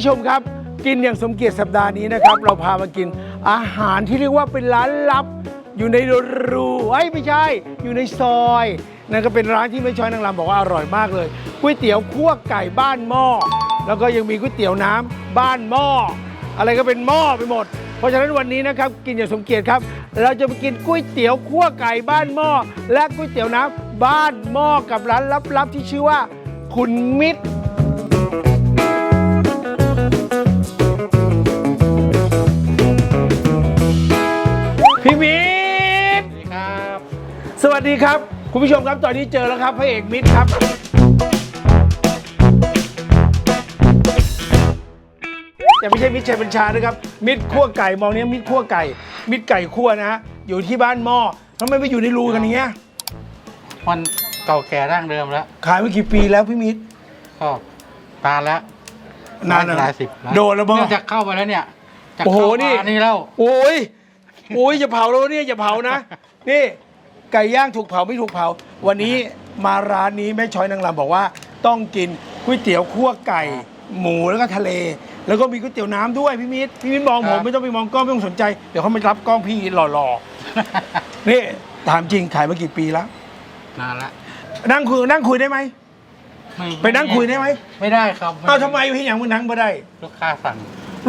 ผู้ชมครับ กินอย่างสมเกียรติสัปดาห์นี้นะครับ เราพามากินอาหารที่เรียกว่าเป็นร้านลับ อยู่ในรูไอ้ยไม่ใช่ อยู่ในซอย นั่นก็เป็นร้านที่ไม่ช้อยนางรำบอกว่าอร่อยมากเลยก๋วยเตี๋ยวคั่วไก่บ้านหม้อแล้วก็ยังมีก๋วยเตี๋ยวน้ำบ้านหม้ออะไรก็เป็นหม้อไปหมด เพราะฉะนั้นวันนี้นะครับกินอย่างสมเกียรติครับ เราจะไปกินก๋วยเตี๋ยวคั่วไก่บ้านหม้อและก๋วยเตี๋ยวน้ำบ้านหม้อกับร้านลับๆที่ชื่อว่า คุณมิตร พี่มิตรครับ สวัสดีครับ คุณผู้ชมครับตอนนี้เจอแล้วครับพระเอกมิตรครับ แต่ไม่ใช่มิตรชัยบัญชานะครับ มิตรคั่วไก่มองเนี้ยมิตรคั่วไก่ มิตรไก่คั่วนะฮะอยู่ที่บ้านหม้อทำไมไปอยู่ในรูกันอย่างเงี้ยมันเก่าแก่ร่างเดิมแล้ว ขายมากี่ปีแล้วพี่มิตรก็นานแล้วนานอะหลายสิบแล้วโดนแล้วมั้งเนี่ยจะเข้าไปแล้วเนี่ยจะโอ้โหเข้านี่ มานี่แล้ว โอ้ย โอ้ยอย่าเผาแล้วเนี่ยอย่าเผานะ นี่ไก่ย่างถูกเผาไม่ถูกเผา วันนี้มาร้านนี้แม่ช้อยนางรำบอกว่า ต้องกินก๋วยเตี๋ยวคั่วไก่ หมูแล้วก็ทะเล แล้วก็มีก๋วยเตี๋ยวน้ำด้วยพี่มิตรพี่มิตรมองผมไม่ต้องไปมองกล้องไม่ต้องสนใจเดี๋ยวเขาไม่รับกล้องพี่หล่อๆนี่ถามจริงขายมากี่ปีแล้วนานละนั่งคุยนั่งคุยได้ไหมม่ไปนั่งคุยได้ไหมไม่ได้ครับเอาทำไมพี่ยังมึงนั่งไม่ได้ ลูกค้าสั่ง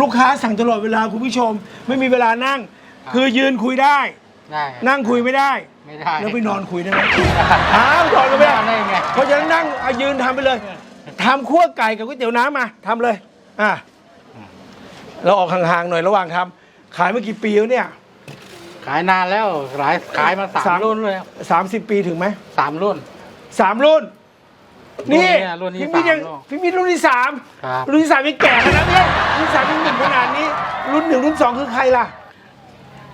ลูกค้าสั่งตลอดเวลาคุณผู้ชม ไม่มีเวลานั่ง ครับคือยืนคุยได้ ได้นั่งคุยไม่ได้ไม่ได้แล้วไปนอนคุยได้ไหมอ้าวนอนก็ไม่ได้ได้ไงเพราะฉะนั้นนั่งอะยืนทำไปเลยทำคั่วไก่กับก๋วยเตี๋ยวน้ำมาทำเลยอะเราออกห่างๆหน่อยระหว่างทำขายมากี่ปีแล้วเนี่ย ขายนานแล้วหลายขายมาสาสามม รุ่นเลยสามสิบปีถึงไหมสามรุ่น สามรุ่น นี่รุ่นนี้พี่รุ่มินตนี้ยังสามรุ่นพี่มิตรุ่นที่สามครับ รุ่นที่สามยังแก่ขนาดนี้รุ่นที่สามยังหนุ่มขนาดนี้ รุ่นหนึ่งรุ่นสองคือใครล่ะ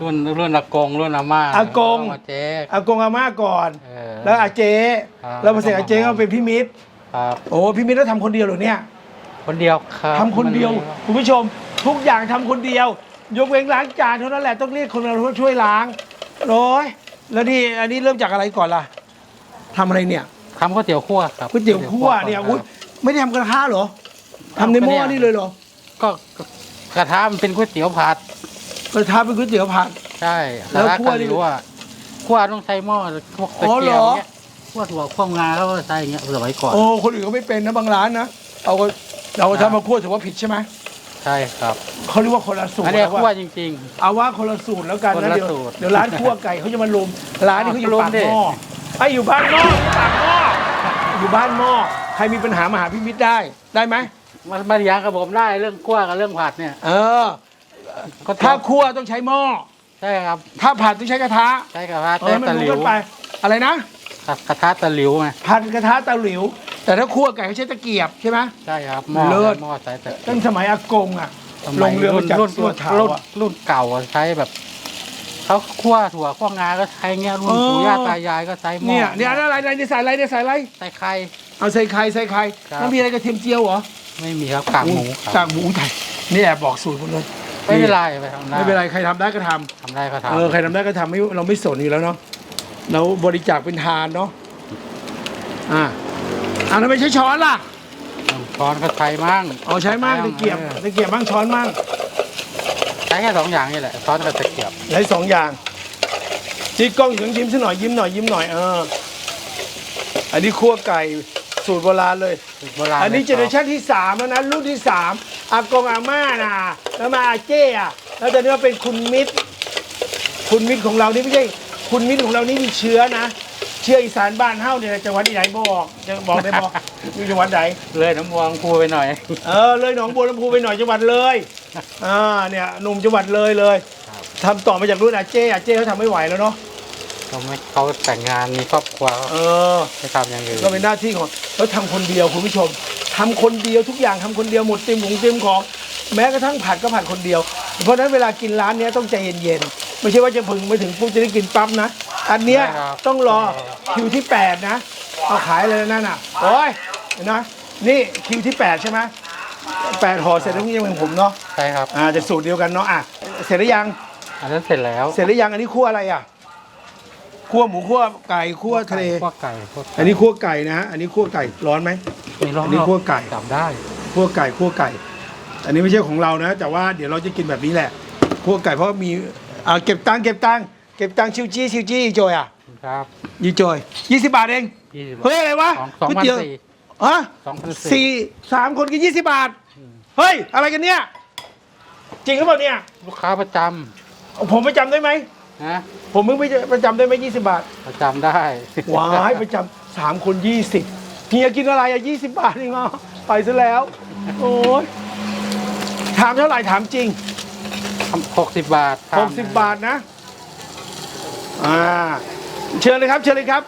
รุ่นรุ่นอากงรุ่นอาม่าอากง เจ๊อากงอาม่าก่อน เออ แล้วอาเจครับ แล้วมาเสร็จอาเจก็เป็นพี่มิตรครับ โอ้พี่มิตรแล้วทำคนเดียวเหรอเนี่ยคนเดียวครับทำคนเดียวคุณผู้ชม ทุกอย่างทำคนเดียว ยกเว้นล้างจานเท่านั้นแหละต้องเรียกคนมาช่วยล้างโอ้ยแล้วนี่อันนี้เริ่มจากอะไรก่อนล่ะทำอะไรเนี่ยทำก๋วยเตี๋ยวคั่วครับก๋วยเตี๋ยวคั่วเนี่ยครับอุ๊ยไม่ได้ทำกระทะเหรอทำในหม้อนี่เลยเหรอก็กระทะมันเป็นก๋วยเตี๋ยวผัด กระทะเป็นก๋วยเตี๋ยวผัด ใช่แล้วกระทะคั่วกะนี่หริวอะคั่วต้องใช้หม้อพวกตะอ๋อเหรเกียบอเงี้ยคั่วถั่วคั่วงาเขาก็ใช้อย่างเงี้ยสมัยก่อน โอ้คนอื่นเขาไม่เป็นนะบางร้านนะเอาก็เราทำมาคั่วถือว่าผิดใช่ไหมใช่ครับ เขาเรียกว่าคนละสูตรอันเนี้ยแล้วคั่วว่าจริง เอาว่าคนละสูตรแล้วกันคนนะละเดี๋ยวสูตรเดี๋ยวร้านคั่วไก่เขาจะมาลุมร้านนี้เขาอยู่ลุมปากดิหม้อไอ้อยู่บ้านหม้อปากหม้ออยู่บ้านหม้อใครมีปัญหามาหาพี่มิตรได้ได้ไหมๆ มันมาเถียงกับผมได้เรื่องคั่วกับเรื่องผัดเนี่ย เออ ก็ถ้าคั่วต้องใช้หม้อ ใช่ครับ ถ้าผัดต้องใช้กระทะ ใช้กระทะเอใช้อมันตะรู้หลิกัวนไป อะไรนะกระทะตะหลิวไงผัดกระทะตะหลิว แต่ถ้าคั่วไก่เขาใช้ตะเกียบใช่ไหม ใช่ครับหม้อเลิศ หม้อใช้แต่ตั้งสมัยอากงอะ สลมัยงเรือรุ่มานจากรุ่นตัวเถารุ่นอะรุ่นเก่าอะใช้แบบเขาคั่วถั่วคั่วงาก็ใช้เงี้ยรุ่นเออปู่ย่าตายายก็ใช้หม้อเนี่ยเนี่ยอะไรอะไรเนี่ยใส่อะไรเนี่ยใส่อะไร ใส่ไข่ เอาใส่ไข่ใส่ไข่ครับมันมีอะไรกระเทียมเจียวเหรอไม่มีครับกากหมูครับกากหมูไทยนี่แอบบอกสูตรหมดเลย ไม่เป็นไรไปทำได้ไม่เป็นไรใครทำได้ก็ทำทำได้ก็เออทำใครทำได้ก็ทำไม่เราไม่สนอยู่แล้วเนาะเราบริจาคเป็นทานเนาะอ่าอ่าทำไมใช้ช้อนล่ะช้อนก็ใช้มั่งเอาใช้มากตะเกียบออตะเกียบบ้างช้อนบ้างใช้แค่สองอย่างนี่แหละช้อนกับตะเกียบใช้สองอย่างชี้กล้องอยู่ต้องยิ้มซะหน่อยยิ้มหน่อยยิ้มหน่อยเอออันนี้คั่วไก่สูตรโบราณเลย โบราณอันนี้เจเนอเรชั่นที่สามแล้วนะรุ่นที่สามอากงอาม่านะ แล้วมาอาเจ้อะแล้วตอนนี้มาเป็นคุณมิตร คุณมิตรของเรานี่ไม่ใช่ คุณมิตรของเรานี่มีเชื้อนะ เชื้ออีสานบ้านเฮ้าเนี่ยจังหวัดไหนบอกจะบอกได้บอกอยู่จังหวัดไหน เลยน้ำมวงพูไปหน่อย เออเลยหนองบัวลำพูไปหน่อยจังหวัดเลยอ่าเนี่ยหนุ่มจังหวัดเลยเลยครับทำต่อมาจากรุ่นอาเจ้อาเจ้เขาทำไม่ไหวแล้วเนาะเขาไม่เขาแต่งงานมีครอบครัวเออไม่ทำอย่างอื่นก็เป็นหน้าที่ของแล้วทำคนเดียวคุณผู้ชมทำคนเดียวทุกอย่างทำคนเดียวหมดเต็มหุงเต็มของ แม้กระทั่งผัดก็ผัดคนเดียว เพราะฉะนั้นเวลากินร้านเนี้ยต้องใจเย็นๆไม่ใช่ว่าจะพึงไปถึงปุ๊บจะได้กินปั๊บนะ อันเนี้ยต้องรอคิวที่ 8 นะเอาขายเลยนั่นน่ะโอ้ยเห็นนะนี่คิวที่ 8 ใช่ไหมแปดห่อเสร็จแล้วยังเป็นผมเนาะใช่ครับ อ่าจะสูตรเดียวกันเนาะอะเสร็จหรือยัง อันนั้นเสร็จแล้วเสร็จหรือยังอันนี้คั่วอะไรอะคั่วหมูคั่วไก่คั่วทะเลคั่วไก่คั่วไก่อันนี้คั่วไก่นะฮะอันนี้คั่วไก่ร้อนไหมไม่ร้อนอันนี้คั่วไก่ จับได้ คั่วไก่คั่วไก่ อันนี้ไม่ใช่ของเรานะ แต่ว่าเดี๋ยวเราจะกินแบบนี้แหละคั่วไก่เพราะมีอ่าเก็บตังค์เก็บตังค์เก็บตังค์ชิวจี้ชิวจี้อีโจยอะครับยี่โจยยี่สิบบาทเองยี่สิบเฮ้ยอะไรวะสองสองก๋วยพันเตี๋ยวสี่ฮะสองพันสี่สี่สามคนกินยี่สิบบาท เฮ้ย อะไรกันเนี่ย จริงหรือเปล่าเนี่ย ลูกค้าประจผมไปจำได้ไหมำนะผมมึงไปประจำได้ไหมยี่สิบบาท ประจำได้ว้ายประจำสามคนยี่สิบเฮียกินอะไรอะยี่สิบบาทเองอะไปซะแล้ว โอ้ย ถามเท่าไหร่ถามจริง หกสิบบาทหกสิบบาทนะ อ่า เชิญเลยครับ เชิญเลยครับ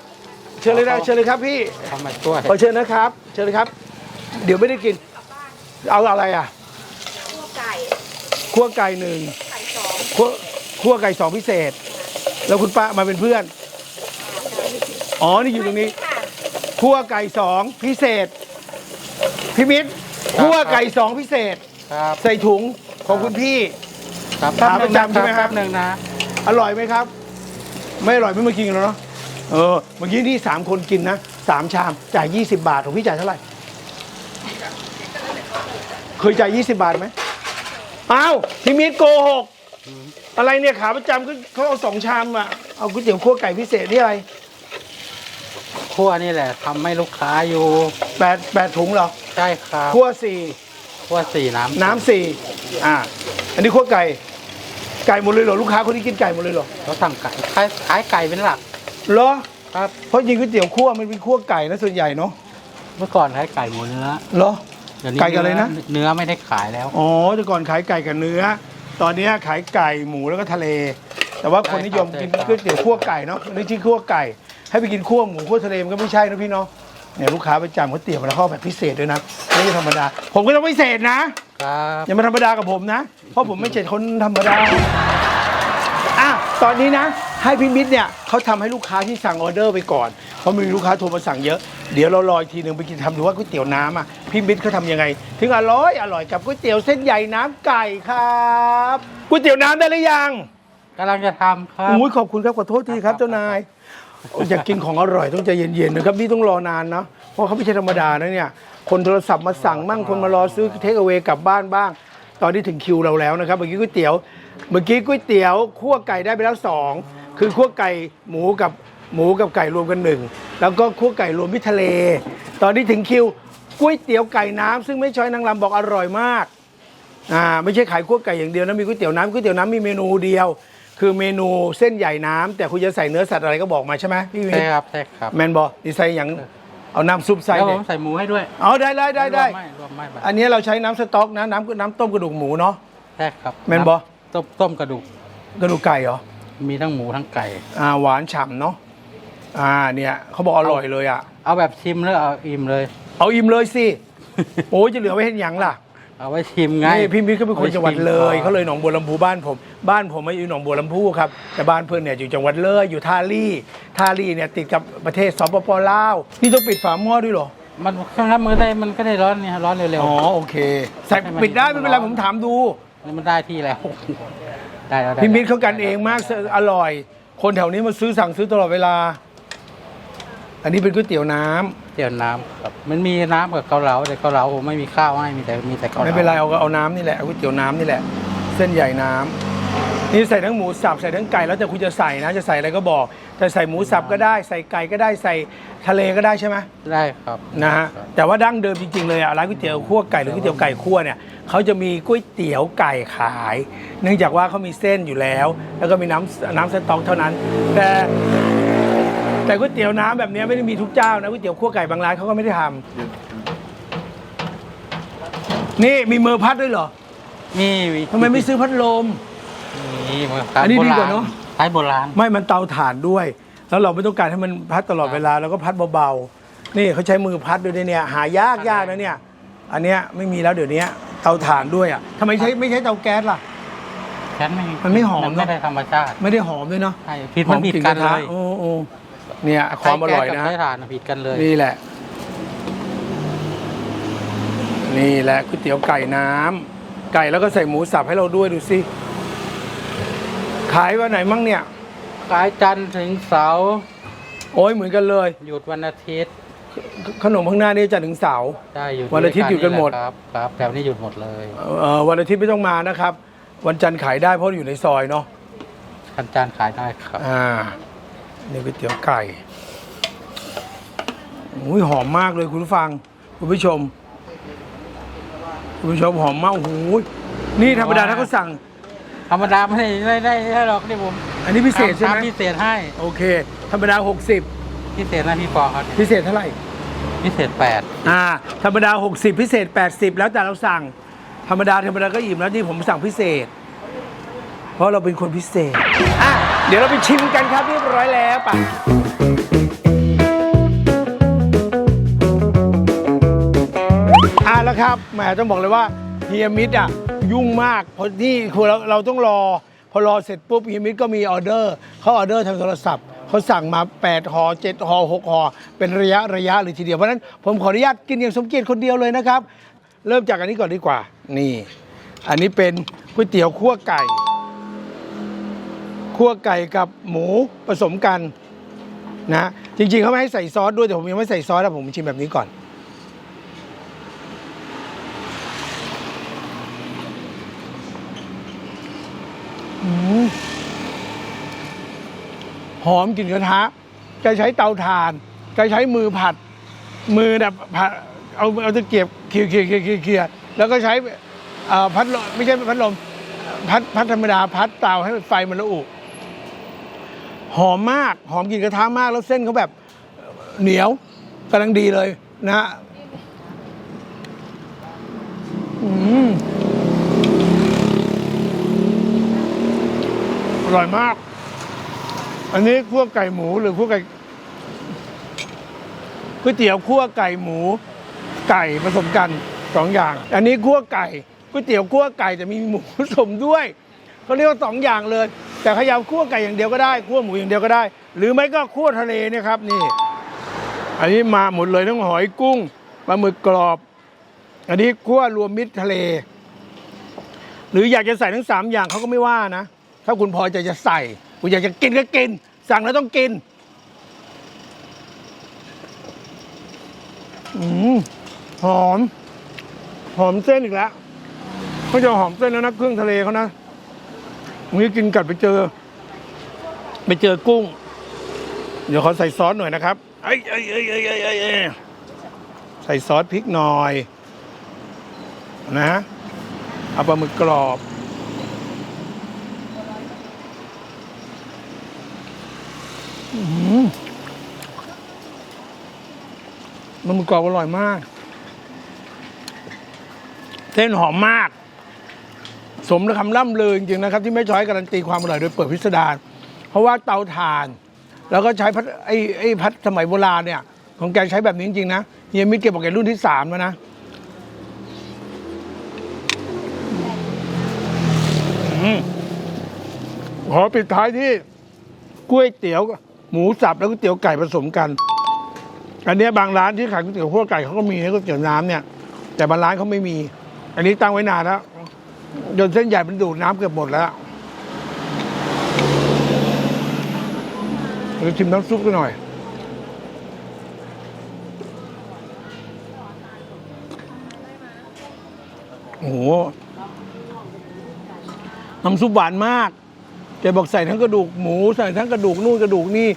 เชิญเลยนะเชิญเลยครับพี่ทำมาช่วย ขอเชิญนะครับ เชิญเลยครับ เดี๋ยวไม่ได้กิน เอาอะไรอะ คั่วไก่คั่วไก่หนึ่งไก่สองคั่วคั่วไก่สองพิเศษ แล้วคุณป้ามาเป็นเพื่อน อ๋อ นี่อยู่ตรงนี้ ค่ะคั่วไก่สองพิเศษพี่มิตรคั่วไก่สองพิเศษ ครับใส่ถุงของคุณพี่ ครับขาประจำใช่ไหมครับแป๊หนึ่งนะ อร่อยไหมครับ ไม่อร่อยไม่มากินกันแล้วเนาะเออเมื่อกี้นี่สามคนกินนะสามชามจ่ายยี่สิบาทของพี่จ่ายเท่าไหร่เคยจ่ายยี่สิบาทไหมอ้าวพี่มิตรโกหกอะไรเนี่ยขาประจำก็เขาเอาสองชามอะเอาก๋วยเตี๋ยวคั่วไก่พิเศษนี่อะไรคั่วนี่แหละทำให้ลูกค้าอยู่แปดแปดถุงเหรอใช่ครับคั่วสี่ คั่วสี่น้ำน้ำสี่อ่า อันนี้คั่วไก่ ไก่หมดเลยเหรอลูกค้าคนนี้กินไก่หมดเลยเหรอเขาสั่งไก่ขายขายไก่เป็นหลักเหรอครับเพราะจริงก๋วยเตี๋ยวคั่วมันเป็นคั่วไก่นะส่วนใหญ่เนาะเมื่อก่อนขายไก่หมูเนื้อเหรอ เดี๋ยวนี้ไก่กับอะไรนะ เนื้อไม่ได้ขายแล้วอ๋อแต่ก่อนขายไก่กับเนื้อ ตอนนี้ขายไก่หมูแล้วก็ทะเล แต่ว่าคนนิยมกินใช่ครับก๋วยเตี๋ยวคั่วไก่เนาะนี่ชื่อคั่วไก่ ให้ไปกินคั่วหมูคั่วทะเลมันก็ไม่ใช่นะพี่เนาะ เนี่ยลูกค้าประจำเขาเตี๋ยวมาแล้วเขาเอาแบบพิเศษด้วยนะไม่ใช่ธรรมดา ผมก็ต้องพิเศษนะ ครับอย่ามาธรรมดากับผมนะ เพราะผมไม่ใช่คนธรรมดา อะ ตอนนี้นะ ให้พี่มิตรเนี่ยเขาทำให้ลูกค้าที่สั่งออเดอร์ไปก่อน เพราะมีลูกค้าโทรมาสั่งเยอะ เดี๋ยวเรารออีกทีหนึ่งไปกินทำดูว่าก๋วยเตี๋ยวน้ำอะ พี่มิตรเขาทำยังไง ถึงอร่อยอร่อยกับก๋วยเตี๋ยวเส้นใหญ่น้ำไก่ครับก๋วยเตี๋ยวน้ำได้หรือยัง กำลังจะทำครับ อุ้ยขอบคุณครับขอโทษทีครับเจ้านายโอ้ยอยากกินของอร่อยต้องใจเย็นๆนะครับนี่ต้องรอนานนะเพราะเขาไม่ใช่ธรรมดานะเนี่ยคนโทรศัพท์มาสั่งมั่งคนมารอซื้อเทคเอา a y กลับบ้านบ้าง ตอนนี้ถึงคิวเราแล้วนะครับเมื่อกี้ก๋วยเตี๋ยว เมื่อกี้ก๋วยเตี๋ยวคั่วไก่ได้ไปแล้วสองคือคั่วไก่หมูกับหมูกับไก่รวมกันหนึ่งแล้วก็คั่วไก่รวมมิตรทะเล ตอนนี้ถึงคิวก๋วยเตี๋ยวไก่น้ำซึ่งไม่ช้อยนางรำบอกอร่อยมากอ่าไม่ใช่ขายคั่วไก่อย่างเดียวนะมีก๋วยเตี๋ยวน้ำก๋วยเตี๋ยวน้ำมีเมนูเดียว คือเมนูเส้นใหญ่น้ำแต่คุณจะใส่เนื้อสัตว์อะไรก็บอกมาใช่ไหมพี่วินใช่ครับใช่ครับแมนบอดีไซน์อย่างเอาน้ำซุปใส่แล้วผเนี่ยมใส่หมูให้ด้วยเอาได้ได้ได้ได้รวมไม่รวมไม่แบบอันนี้เราใช้น้ำสต๊อกนะน้ำน้ำต้มกระดูกหมูเนาะ ใช่ครับแม่นบ่ ต้มต้มกระดูกกระดูกไก่เหรอมีทั้งหมูทั้งไก่ อ่าหวานฉ่ำเนาะอ่าเนี่ยเขาบอกอร่อยเลยอะ เอาแบบชิมแล้วเอาอิ่มเลย เอาอิ่มเลยสิ โอ้ยจะเหลือไว้เห็นยังล่ะ เอาไว้ชิมไง นี่พี่มิตรก็เป็นคนจังหวัดเลยอาไว้ชิมก่อนเขาเลยหนองบัวลำพูบ้านผม บ้านผมมาอยู่หนองบัวลำพูครับแต่บ้านเพื่อนเนี่ยอยู่จังหวัดเลยอยู่ท่าลี่ท่าลี่เนี่ยติดกับประเทศสปปลาวนี่ต้องปิดฝาหม้อด้วยเหรอมันเครื่องรับมือได้มันก็ได้ร้อนเนี่ยร้อนเร็วอ๋อโอเคใส่ให้มันปิดได้ไม่เป็นไรผมถามดูๆนี่มันได้ที่แล้วได้แล้วได้พี่มิตรเขากันเองมากอร่อย คนแถวนี้มาซื้อสั่งซื้อตลอดเวลา อันนี้เป็นก๋วยเตี๋ยวน้ำเตี๋ยวน้ำครับมันมีน้ำกับเกาเหลาแต่เกาเหลาผมไม่มีข้าวให้มีแต่มีแต่เกาเหลาไม่เป็นไรเอาเอาน้ำนี่แหละเอาก๋วยเตี๋ยวน้ำนี่แหละ เส้นใหญ่น้ำนี่ใส่ทั้งหมูสับใส่ทั้งไก่แล้วแต่คุณจะใส่นะจะใส่อะไรก็บอกจะใส่หมูสับก็ได้ ใส่ไก่ก็ได้ใส่ทะเลก็ได้ใช่ไหมได้ครับนะฮะแต่ว่าดั้งเดิมจริงๆเลยอะร้านก๋วยเตี๋ยวคั่วไก่หรือก๋วยเตี๋ยวไก่คั่วเนี่ยเขาจะมีก๋วยเตี๋ยวไก่ขาย เนื่องจากว่าเขามีเส้นอยู่แล้ว แล้วก็มีน้ำน้ำสต๊อกเท่านั้น แต่ แต่ก๋วยเตี๋ยวน้ำแบบเนี้ยไม่ได้มีทุกเจ้านะก๋วยเตี๋ยวคั่วไก่บางร้านเขาก็ไม่ได้ทำนี่มีมือพัดด้วยเหรอมีมีทำไมไม่ซื้อพัดลมมีเหมือนอันนี้ดีกว่าเนอะใช้โบราณ ไม่มันเตาถ่านด้วย แล้วเราไม่ต้องการให้มันพัดตลอดเวลาเราก็พัดเบาๆ นี่เขาใช้มือพัดด้วยเนี่ย หายากยากนะเนี่ย อันเนี้ยไม่มีแล้วเดี๋ยวนี้เตาถ่านด้วยอะทำไมใช้ไม่ใช้เตาแก๊สล่ะฉันไม่มันไม่หอมมันเนอะ ไม่ได้ธรรมชาติ ไม่ได้หอมด้วยเนาะใช่ผิดมันผิดกันเลย โอ้โอ้ เนี่ยความอร่อยนะใช้แก๊สกับใช้ถ่านน่ะผิดกันเลย นี่แหละ นี่แหละก๋วยเตี๋ยวไก่น้ำไก่แล้วก็ใส่หมูสับให้เราด้วยดูสิขายวันไหนมั่งเนี่ย ขายจันทร์ถึงเสาร์โอ้ยเหมือนกันเลย หยุดวันอาทิตย์ขนมข้างหน้านี่จันทร์ถึงเสาร์ ได้อยู่วันอาทิตย์หยุดกันหมดแหละครับครับแถวนี้หยุดหมดเลยเอ่อวันอาทิตย์ไม่ต้องมานะครับ วันจันทร์ขายได้เพราะอยู่ในซอยเนาะคันจานขายได้ครับ อ่า นี่ก๋วยเตี๋ยวไก่อุ้ยหอมมากเลยคุณผู้ฟัง คุณผู้ชม คุณผู้ชมหอมมากโอ้โหนี่ธรรมดาถ้าเขาสั่ง ธรรมดาไม่ได้ไม่ได้ไม่ได้หรอกนี่ผมอันนี้พิเศษใช่ไหมทำพิเศษให้ โอเค ธรรมดา 60 พิเศษนะพี่ปอครับพิเศษเท่าไหร่ พิเศษแปดอ่า ธรรมดา 60 พิเศษ 80 แล้วแต่เราสั่ง ธรรมดาธรรมดาก็อิ่มแล้วนี่ผมสั่งพิเศษ เพราะเราเป็นคนพิเศษอะ เดี๋ยวเราไปชิมกันครับเรียบร้อยแล้วป่ะอะแล้วครับแหมต้องบอกเลยว่าเฮียมิดอะยุ่งมากเพราะนี่คือเราเราต้องรอ พอรอเสร็จปุ๊บเฮียมิดก็มีออเดอร์เขาออเดอร์ทางโทรศัพท์เขาสั่งมา8ห่อ7ห่อ6ห่อเป็นระยะระยะเลยทีเดียวเพราะฉะนั้นผมขออนุญาตกินอย่างสมเกียรติคนเดียวเลยนะครับ เริ่มจากอันนี้ก่อนดีกว่า นี่ อันนี้เป็นก๋วยเตี๋ยวคั่วไก่ คั่วไก่กับหมูผสมกันนะจริงๆเขาไม่ให้ใส่ซอสด้วยแต่ผมยังไม่ใส่ซอสนะผมชิมแบบนี้ก่อน หอมกลิ่นกระทะจะใช้เตาถ่านจะใช้มือผัด มือแบบผัดเอาเอาตะเกียบเคี่ยวเคี่ยวเคี่ยวเคี่ยวแล้วก็ใช้พัดลมไม่ใช่พัดลมพัดพัดธรรมดาพัดเตาให้ไฟมันระอุ หอมมากหอมกลิ่นกระทะมากแล้วเส้นเขาแบบเหนียวกำลังดีเลยนะฮะอืมอร่อยมาก อันนี้คั่วไก่หมูหรือคั่วไก่ก๋วยเตี๋ยวคั่วไก่หมู ไก่ผสมกันสองอย่าง อันนี้คั่วไก่ก๋วยเตี๋ยวคั่วไก่แต่มีหมูผสมด้วยเขาเรียกว่าสองอย่างเลย แต่ขยำคั่วไก่อย่างเดียวก็ได้คั่วหมูอย่างเดียวก็ได้ หรือไม่ก็คั่วทะเลเนี่ยครับนี่ อันนี้มาหมดเลยทั้งหอยกุ้งปลาหมึกกรอบ อันนี้คั่วรวมมิตรทะเล หรืออยากจะใส่ทั้งสามอย่างเขาก็ไม่ว่านะ ถ้าคุณพอใจจะใส่ คุณอยากจะกินก็กิน สั่งแล้วต้องกินอืมหอม หอมเส้นอีกแล้วเขาจะหอมเส้นแล้วนะเครื่องทะเลเขานะ วันนี้กินกัดไปเจอ ไปเจอกุ้ง เดี๋ยวขอใส่ซอสหน่อยนะครับไอ้ไอ้ไอ้ไอ้ไอ้ไอ้ใส่ซอสพริกหน่อย นะเอาปลาหมึกกรอบอืมมันหมึกกรอบอร่อยมาก เส้นหอมมาก สมคำล่ำลือจริงๆนะครับ ที่ไม่ช้อยการันตีความอร่อยโดยเปิดพิสดารเพราะว่าเตาถ่าน แล้วก็ใช้พัดไอ้ไอ้พัดสมัยโบราณเนี่ย ของแกใช้แบบนี้จริงๆนะเฮียมิตรเกบอกแกรุ่นที่สามแล้วนะขอปิดท้ายที่ก๋วยเตี๋ยวหมูสับแล้วก๋วยเตี๋ยวไก่ผสมกัน อันนี้บางร้านที่ขายก๋วยเตี๋ยวขั้วไก่เขาก็มีนะก๋วยเตี๋ยวน้ำเนี่ย แต่บางร้านเขาไม่มี อันนี้ตั้งไว้นานแล้ว จนเส้นใหญ่มันดูดน้ำเกือบหมดแล้วเราชิมน้ำซุปกันหน่อย โอ้โห น้ำซุปหวานมากแกบอกใส่ทั้งกระดูกหมูใส่ทั้งกระดูกนู่นกระดูกนี่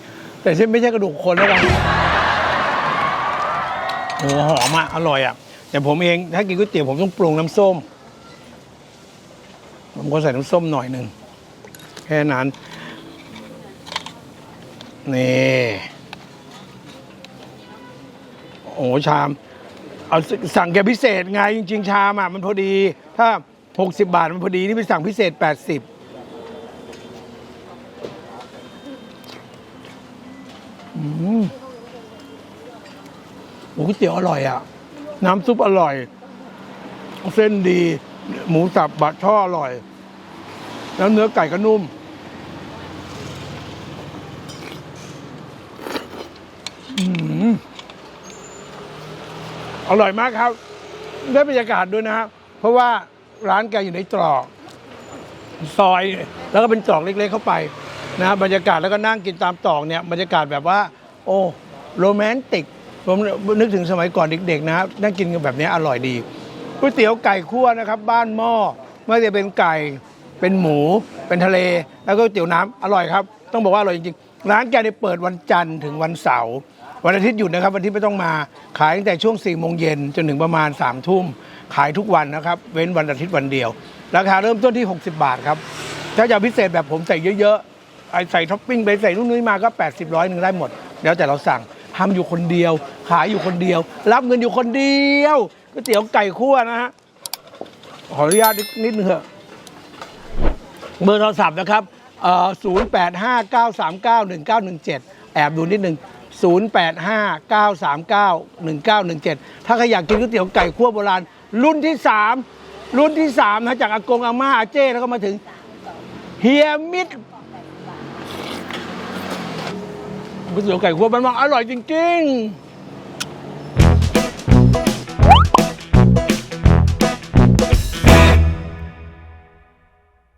แต่ใช่ไม่ใช่กระดูกคนแล้วกันโอ้โหหอมอะ อร่อยอะ แต่ผมเองถ้ากินก๋วยเตี๋ยวผมต้องปรุงน้ำส้ม ผมก็ใส่น้ำส้มหน่อยหนึ่งแค่นั้น นี่โอ้โหชาม เอาสั่งแกพิเศษไงจริง ๆ ชามอะมันพอดี ถ้า 60 บาทมันพอดี นี่ไปสั่งพิเศษ 80อืมโอ้ก๋วยเตี๋ยวอร่อยอะ น้ำซุปอร่อย เส้นดี หมูสับบะช่ออร่อย แล้วเนื้อไก่ก็นุ่ม อร่อยมากครับ ได้บรรยากาศด้วยนะครับ เพราะว่าร้านแกอยู่ในตรอก ซอยแล้วก็เป็นตรอกเล็ก ๆ เข้าไปนะบรรยากาศแล้วก็นั่งกินตามตรอกเนี่ยบรรยากาศแบบว่า โอ้โรแมนติกผมนึกถึงสมัยก่อนเด็กๆนะนั่งกินกันแบบนี้อร่อยดี ก๋วยเตี๋ยวไก่คั่วนะครับ บ้านหม้อไม่ว่าจะเป็นไก่เป็นหมู เป็นทะเล แล้วก็ก๋วยเตี๋ยวน้ำอร่อยครับ ต้องบอกว่าอร่อยจริงๆ ร้านแกเนี่ยเปิดวันจันทร์ถึงวันเสาร์วันอาทิตย์หยุดนะครับ วันทิตย์ไม่ต้องมาขายตั้งแต่ช่วง4ี่โมงเย็นจนถึงประมาณ3ามทุ่มขายทุกวันนะครับ เว้นวันอาทิตย์วันเดียว ราคาเริ่มต้นที่ 60 บาทครับ ถ้าจะพิเศษแบบผมใส่เยอะๆไอใส่ท็อปปิ้งไปใส่นู่นนี่มาก็ 80ร้อยหนึ่งได้หมด แล้วแต่เราสั่งทำอยู่คนเดียว ขายอยู่คนเดียว รับเงินอยู่คนเดียว ก๋วยเตี๋ยวไก่คั่วนะฮะ ขออนุญาตนิดนึงเถอะเบอร์โทรศัพท์นะครับเอ่อ0859391917แอบดูนิดนึง0859391917 ถ้าใครอยากกินก๋วยเตี๋ยวไก่คั่วโบราณ รุ่นที่ 3 รุ่นที่3นะจากอากงอาม่าอาเจ้แล้วก็มาถึงเฮียมิดก๋วยเตี๋ยวไก่คั่วมันมังอร่อยจริง ๆ